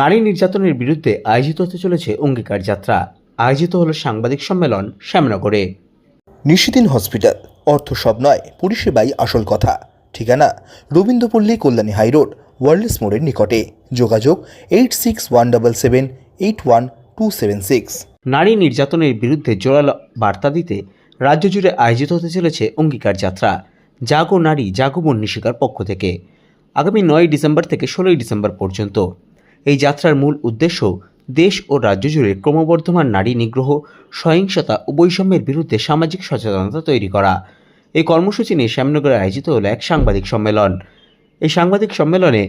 নারী নির্যাতনের বিরুদ্ধে আয়োজিত হতে চলেছে অঙ্গীকার যাত্রা। আয়োজিত হলো সাংবাদিক সম্মেলন শ্যামনগরে। নিশিদিন হসপিটাল অর্থ সব নয় পরিষেবাই আসল কথা। ঠিকানা রবীন্দ্রপল্লী কল্যাণী হাইরোড ওয়ার্ল্ডস মোড়ের নিকটে। যোগাযোগ eight six one double seven eight one two seven six. নারী নির্যাতনের বিরুদ্ধে জোরালো বার্তা দিতে রাজ্য জুড়ে আয়োজিত হতে চলেছে অঙ্গীকার যাত্রা। জাগো নারী জাগো বন্যিশিকার পক্ষ থেকে। আগামী নয় ডিসেম্বর থেকে ষোলোই ডিসেম্বর পর্যন্ত। এই যাত্রার মূল উদ্দেশ্য দেশ ও রাজ্য জুড়ে ক্রমবর্ধমান নারী নিগ্রহ, সহিংসতা ও বৈষম্যের বিরুদ্ধে সামাজিক সচেতনতা তৈরি করা। এই কর্মসূচি নিয়ে শ্যামনগরে আয়োজিত হলো এক সাংবাদিক সম্মেলন। এই সাংবাদিক সম্মেলনে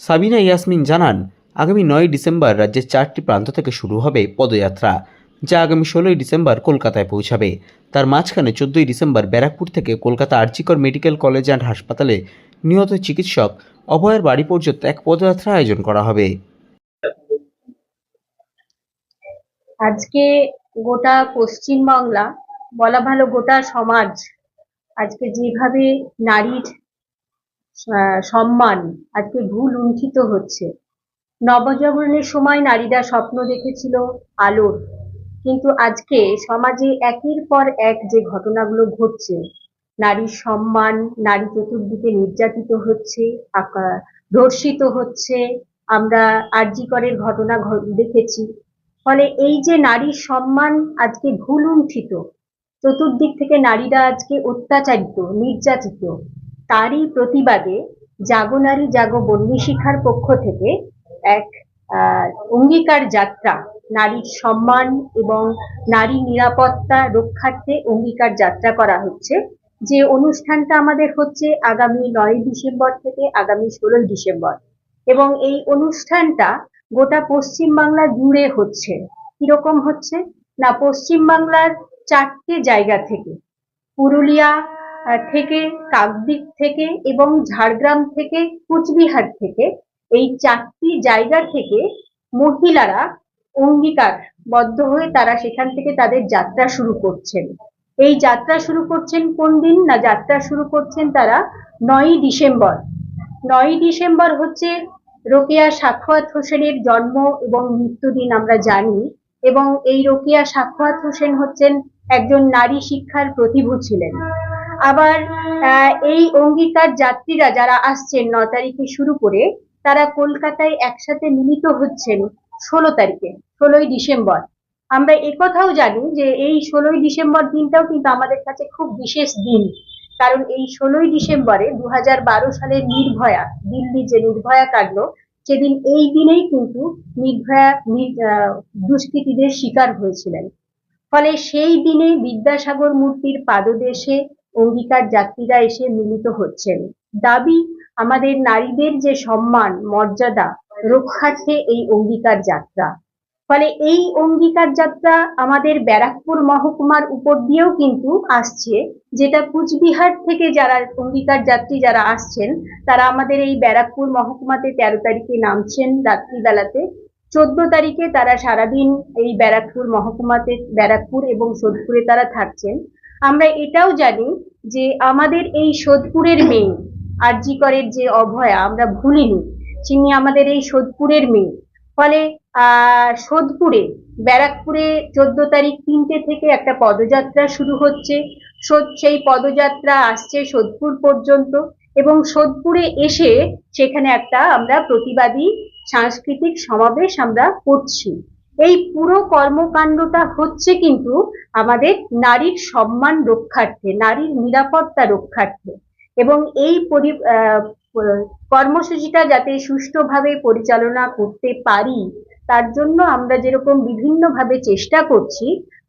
সাবিনা ইয়াসমিন জানান, আগামী নয় ডিসেম্বর রাজ্যের চারটি প্রান্ত থেকে শুরু হবে পদযাত্রা, যা আগামী ষোলোই ডিসেম্বর কলকাতায় পৌঁছাবে। তার মাঝখানে চোদ্দই ডিসেম্বর ব্যারাকপুর থেকে Kolkata RG Kar medical college and হাসপাতালে নিহত চিকিৎসক অভয়ের বাড়ি পর্যন্ত এক পদযাত্রা আয়োজন করা হবে। আজকে গোটা পশ্চিমবাংলা, বলা ভালো গোটা সমাজ, আজকে যেভাবে নারীর সম্মান আজকে ভুল লুণ্ঠিত হচ্ছে। নবজাগরণের সময় নারীরা স্বপ্ন দেখেছিল আলোর, কিন্তু আজকে সমাজে একের পর এক যে ঘটনাগুলো ঘটছে নারীর সম্মান, নারী চতুর্দিকে নির্যাতিত হচ্ছে ধর্ষিত হচ্ছে। আমরা আরজিকরের ঘটনা দেখেছি। ফলে এই যে নারীর সম্মান আজকে ভুলুণ্ঠিত চতুর্দিক থেকে নারীরা আজকে অত্যাচারিত, নির্যাতিত, তারই প্রতিবাদে জাগো নারী, জাগো বন্যী শিখার পক্ষ থেকে এক অঙ্গীকার যাত্রা, নারীর সম্মান এবং নারী নিরাপত্তা রক্ষার্থে অঙ্গীকার যাত্রা করা হচ্ছে। যে অনুষ্ঠানটা আমাদের হচ্ছে আগামী নয় ডিসেম্বর থেকে আগামী ষোলোই ডিসেম্বর। এবং এই অনুষ্ঠানটা গোটা পশ্চিমবাংলা জুড়ে হচ্ছে। কীরকম হচ্ছে? না, পশ্চিমবাংলার চারটে জায়গা থেকে, পুরুলিয়া থেকে কাকদ্বীপ থেকে এবং ঝাড়গ্রাম থেকে কুচবিহার থেকে এই চারটি জায়গা থেকে মহিলারা অঙ্গীকারবদ্ধ হয়ে তারা সেখান থেকে তাদের যাত্রা শুরু করছেন। এই যাত্রা শুরু করছেন কোন দিন? না, যাত্রা শুরু করছেন তারা নয়ই ডিসেম্বর। নয়ই ডিসেম্বর হচ্ছে রোকেয়া সাখাওয়াত হোসেনের জন্ম এবং মৃত্যুদিন আমরা জানি এবং এই রোকেয়া সাখাওয়াত হোসেন হচ্ছেন একজন নারী শিক্ষার প্রতিভূ ছিলেন। আবার এই অঙ্গীকার যাত্রীরা যারা আসছেন ন তারিখে শুরু করে, তারা কলকাতায় একসাথে মিলিত হচ্ছেন ষোলো তারিখে, ষোলোই ডিসেম্বর। আমরা একথাও জানি যে এই ষোলোই ডিসেম্বর দিনটাও কিন্তু আমাদের কাছে খুব বিশেষ দিন। কারণ এই ষোলোই ডিসেম্বরে দু বারো সালের নির্ভয়া দিল্লি যে নির্ভয়া কাণ্ড সেদিন এই দিনেই কিন্তু নির্ভয়া দুষ্কৃতীদের শিকার হয়েছিলেন। ফলে সেই দিনে বিদ্যাসাগর মূর্তির পাদদেশে অঙ্গীকার যাত্রীরা এসে মিলিত হচ্ছেন। দাবি, আমাদের নারীদের যে সম্মান, মর্যাদা, রক্ষার্থে এই অঙ্গীকার যাত্রা। ফলে এই অঙ্গীকার যাত্রা আমাদের ব্যারাকপুর মহকুমার উপর দিয়েও কিন্তু আসছে। যেটা কুচবিহার থেকে যারা অঙ্গীকার যাত্রী যারা আসছেন, তারা আমাদের এই ব্যারাকপুর মহকুমাতে তেরো তারিখে নামছেন রাত্রিবেলাতে। চোদ্দ তারিখে তারা সারাদিন এই ব্যারাকপুর মহকুমাতে, ব্যারাকপুর এবং সোদপুরে তারা থাকছেন। আমরা এটাও জানি যে আমাদের এই সোদপুরের মেয়ে, আরজিকরের যে অভয়া, আমরা ভুলিনি। তিনি আমাদের এই সোদপুরের মেয়ে। ফলে সোদপুরে, ব্যারাকপুরে চোদ্দ তারিখ তিনটে থেকে একটা পদযাত্রা শুরু হচ্ছে। সেই পদযাত্রা আসছে সোদপুর পর্যন্ত এবং সোদপুরে এসে সেখানে একটা আমরা প্রতিবাদী সাংস্কৃতিক সমাবেশ আমরা করছি। এই পুরো কর্মকাণ্ডটা হচ্ছে কিন্তু আমাদের নারীর সম্মান রক্ষার্থে, নারীর নিরাপত্তা রক্ষার্থে এবং এই কর্মসূচিটা যাতে সুষ্ঠুভাবে পরিচালনা করতে পারি তার জন্য আমরা যেরকম বিভিন্নভাবে চেষ্টা করছি,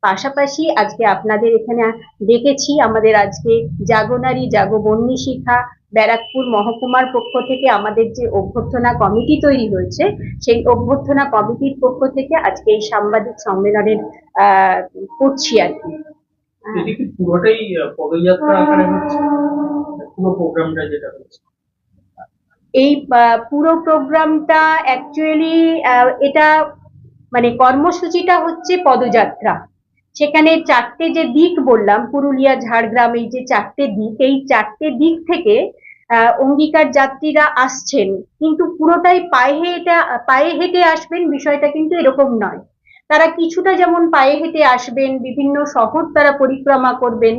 পাশাপাশি আজকে আপনাদের এখানে ডেকেছি আমাদের আজকে জাগনারী জাগো বন্যী শিখা, ব্যারাকপুর মহকুমার পক্ষ থেকে আমাদের যে অভ্যর্থনা কমিটি তৈরি হয়েছে, সেই অভ্যর্থনা কমিটির পক্ষ থেকে আজকে এই সাংবাদিক সম্মেলনের করছি আর কি। পুরোটাই পদযাত্রা আকারে হচ্ছে, পুরো প্রোগ্রামটা যেটা হচ্ছে। এই পুরো প্রোগ্রামটা অ্যাকচুয়ালি এটা মানে কর্মসূচিটা হচ্ছে পদযাত্রা। সেখানে চারটে যে দিক বললাম, পুরুলিয়া, ঝাড়গ্রাম, এই যে চারটে দিক, এই চারটে দিক থেকে অঙ্গীকার যাত্রীরা আসছেন। কিন্তু পুরোটাই পায়ে হেঁটে পায়ে হেঁটে আসবেন বিষয়টা কিন্তু এরকম নয়। তারা কিছুটা যেমন পায়ে হেঁটে আসবেন, বিভিন্ন শহর তারা পরিক্রমা করবেন,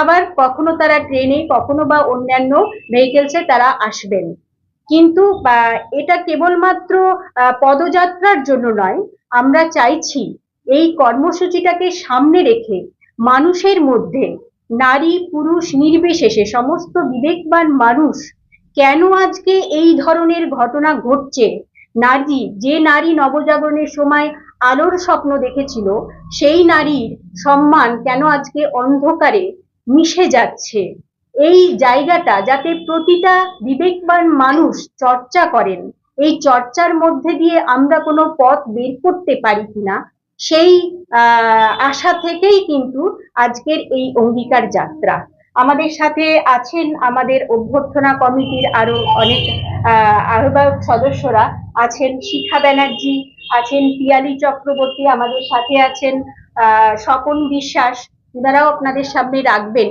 আবার কখনো তারা ট্রেনে, কখনো বা অন্যান্য ভেহিকেলসে তারা আসবেন। কিন্তু এটা কেবলমাত্র পদযাত্রার জন্য নয়, আমরা চাইছি এই কর্মসূচিটাকে সামনে রেখে মানুষের মধ্যে নারী, পুরুষ, নির্বিশেষে সমস্ত বিবেকবান মানুষ কেন আজকে এই ধরনের ঘটনা ঘটছে? নারী, যে নারী নবজাগরণের সময় আলোর স্বপ্ন দেখেছিল, সেই নারীর সম্মান কেন আজকে অন্ধকারে মিশে যাচ্ছে? এই জায়গাটা যাতে প্রতিটা বিবেকবান মানুষ চর্চা করেন। এই চর্চার মধ্যে দিয়ে আমরা কোনো পথ বের করতে পারি কিনা সেই আশা থেকেই কিন্তু আজকের এই অঙ্গীকার যাত্রা। আমাদের সাথে আছেন আমাদের অভ্যর্থনা কমিটির আরও অনেক আহ, আহ্বায়ক সদস্যরা। আছেন শিখা ব্যানার্জি আছেন পিয়ালি চক্রবর্তী আমাদের সাথে আছেন আহ, স্বপন বিশ্বাস। ওনারাও আপনাদের সামনে রাখবেন।